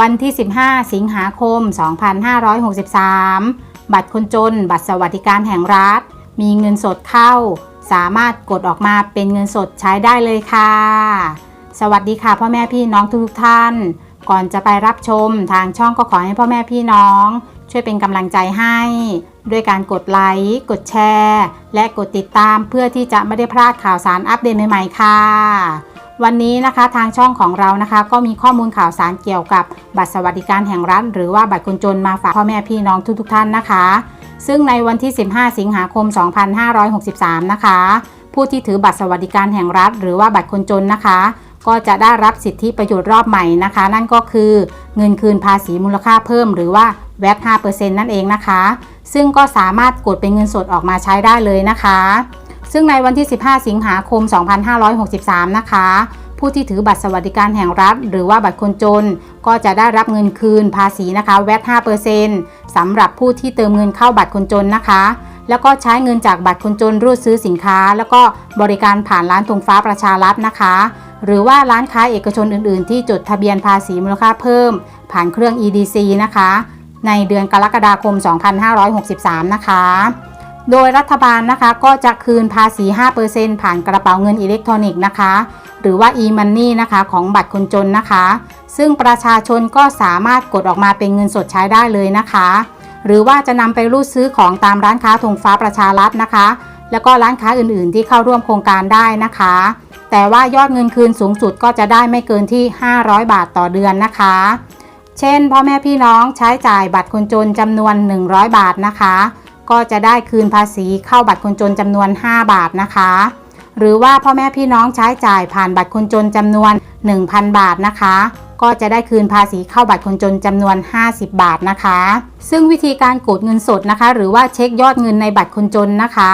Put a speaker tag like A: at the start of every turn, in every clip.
A: วันที่ 15 สิงหาคม 2563 บัตรคนจน บัตรสวัสดิการแห่งรัฐ มีเงินสดเข้า สามารถกดออกมาเป็นเงินสดใช้ได้เลยค่ะ สวัสดีค่ะพ่อแม่พี่น้องทุกท่าน ก่อนจะไปรับชมทางช่องก็ขอให้พ่อแม่พี่น้อง ช่วยเป็นกำลังใจให้ ด้วยการกดไลค์ กดแชร์ และกดติดตามเพื่อที่จะไม่ได้พลาดข่าวสารอัปเดตใหม่ๆค่ะ วันนี้นะคะทางช่องของเรานะคะ ก็มีข้อมูลข่าวสารเกี่ยวกับบัตรสวัสดิการแห่งรัฐ หรือว่าบัตรคนจนมาฝากพ่อแม่พี่น้องทุกๆท่านนะคะ ซึ่งในวันที่ 15 สิงหาคม 2563 นะคะ ผู้ที่ถือบัตรสวัสดิการแห่งรัฐ หรือว่าบัตรคนจนนะคะ ก็จะได้รับสิทธิประโยชน์รอบใหม่นะคะ นั่นก็คือเงินคืนภาษีมูลค่าเพิ่ม หรือว่าแวต5%นั่นเองนะคะ ซึ่งก็สามารถกดเป็นเงินสดออกมาใช้ได้เลยนะคะ ซึ่งในวันที่ 15 สิงหาคม 2563 นะคะ ผู้ที่ถือบัตรสวัสดิการแห่งรัฐ หรือว่าบัตรคนจน ก็จะได้รับเงินคืนภาษีนะคะแวต5%สำหรับผู้ที่เติมเงินเข้าบัตรคนจนนะคะ แล้วก็ใช้เงินจากบัตรคนจนรูดซื้อสินค้า แล้วก็บริการผ่านร้านธงฟ้าประชารัฐนะคะ หรือว่าร้านค้าเอกชนอื่น ๆ ที่จดทะเบียนภาษีมูลค่าเพิ่ม ผ่านเครื่อง EDC นะคะ ในเดือนกรกฎาคม 2563 นะคะ โดยรัฐบาลนะคะก็จะคืนภาษี 5%ผ่านกระเป๋าเงินอิเล็กทรอนิกส์นะคะ หรือว่า e-money นะคะของบัตรคนจนนะคะ ซึ่งประชาชนก็สามารถกดออกมาเป็นเงินสดใช้ได้เลยนะคะ หรือว่าจะนำไปรูดซื้อของตามร้านค้าธงฟ้าประชารัฐนะคะ แล้วก็ร้านค้าอื่นๆ ที่เข้าร่วมโครงการได้นะคะ แต่ว่ายอดเงินคืนสูงสุดก็จะได้ไม่เกินที่ 500 บาทต่อเดือนนะคะ เช่นพ่อแม่พี่น้องใช้จ่ายบัตรคนจนจำนวน 100 บาทนะคะ ก็จะได้คืนภาษีเข้าบัตรคนจนจำนวน 5 บาทนะคะ หรือว่าพ่อแม่พี่น้องใช้จ่ายผ่านบัตรคนจนจำนวน 1,000 บาทนะคะ ก็จะได้คืนภาษีเข้าบัตรคนจนจำนวน 50 บาทนะคะ ซึ่งวิธีการกดเงินสดนะคะ หรือว่าเช็คยอดเงินในบัตรคนจนนะคะ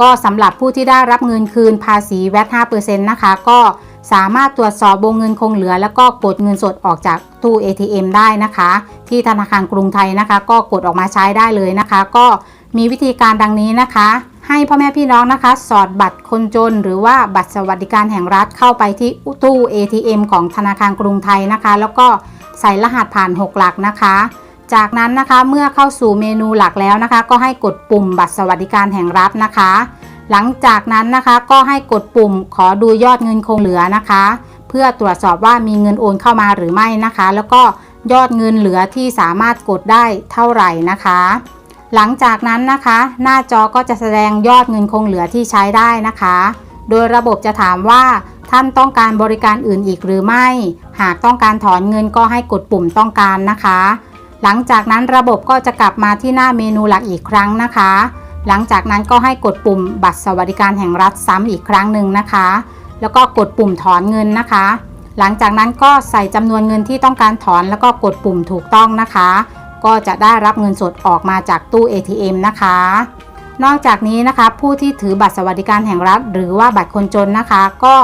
A: ก็สำหรับผู้ที่ได้รับเงินคืนภาษีแวต5%นะคะ ก็สามารถตรวจสอบวงเงินคงเหลือ แล้วก็กดเงินสดออกจากตู้ ATM ได้นะคะ ที่ธนาคารกรุงไทยนะคะ ก็กดออกมาใช้ได้เลยนะคะ ก็ มีวิธีการดังนี้นะคะ ให้พ่อแม่พี่น้องนะคะ สอดบัตรคนจน หรือว่าบัตรสวัสดิการแห่งรัฐเข้าไปที่ตู้ ATM ของธนาคารกรุงไทยนะคะ แล้วก็ใส่รหัสผ่าน 6 หลักนะคะ จากนั้นนะคะเมื่อเข้าสู่เมนูหลักแล้วนะคะ ก็ให้กดปุ่มบัตรสวัสดิการแห่งรัฐนะคะ หลังจากนั้นนะคะก็ให้กดปุ่มขอดูยอดเงินคงเหลือนะคะ เพื่อตรวจสอบว่ามีเงินโอนเข้ามาหรือไม่นะคะ แล้วก็ยอดเงินเหลือที่สามารถกดได้เท่าไหร่นะคะ หลังจากนั้นนะคะ หน้าจอก็จะแสดงยอดเงินคงเหลือที่ใช้ได้นะคะ โดยระบบจะถามว่าท่านต้องการบริการอื่นอีกหรือไม่ หากต้องการถอนเงินก็ให้กดปุ่มต้องการนะคะ หลังจากนั้นระบบก็จะกลับมาที่หน้าเมนูหลักอีกครั้งนะคะ หลังจากนั้นก็ให้กดปุ่มบัตรสวัสดิการแห่งรัฐซ้ำอีกครั้งหนึ่งนะคะ แล้วก็กดปุ่มถอนเงินนะคะ หลังจากนั้นก็ใส่จำนวนเงินที่ต้องการถอนแล้วก็กดปุ่มถูกต้องนะคะ ก็จะได้รับเงินสดออกมาจากตู้ ATM นะคะ นอกจากนี้นะคะ ผู้ที่ถือบัตรสวัสดิการแห่งรัฐ หรือว่าบัตรคนจนนะคะ ก็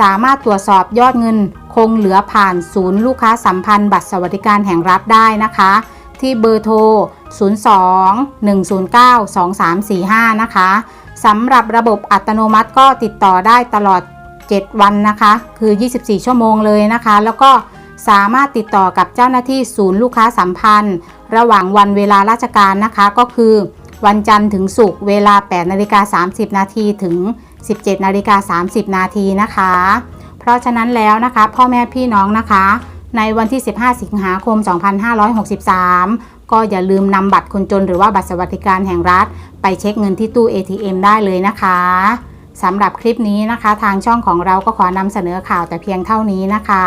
A: สามารถตรวจสอบยอดเงิน คงเหลือผ่านศูนย์ลูกค้าสัมพันธ์ บัตรสวัสดิการแห่งรัฐได้นะคะ ที่เบอร์โทร 02 109 2345 นะคะสำหรับระบบอัตโนมัติก็ติดต่อได้ตลอด 7 วันนะคะ คือ 24 ชั่วโมงเลยนะคะ แล้วก็สามารถติดต่อกับเจ้าหน้าที่ศูนย์ลูกค้าสัมพันธ์ ระหว่างวันเวลาราชการนะคะก็คือวันจันทร์ถึงศุกร์เวลา 8นาฬิกา30 นาทีถึง 17นาฬิกา30 นาทีนะคะ เพราะฉะนั้นแล้วนะคะพ่อแม่พี่น้องนะคะ ในวันที่ 15 สิงหาคม 2563 ก็อย่าลืมนำบัตรคนจนหรือว่าบัตรสวัสดิการแห่งรัฐ ไปเช็คเงินที่ตู้ ATM ได้เลยนะคะสำหรับคลิปนี้นะคะ ทางช่องของเราก็ขอนำเสนอข่าวแต่เพียงเท่านี้นะคะ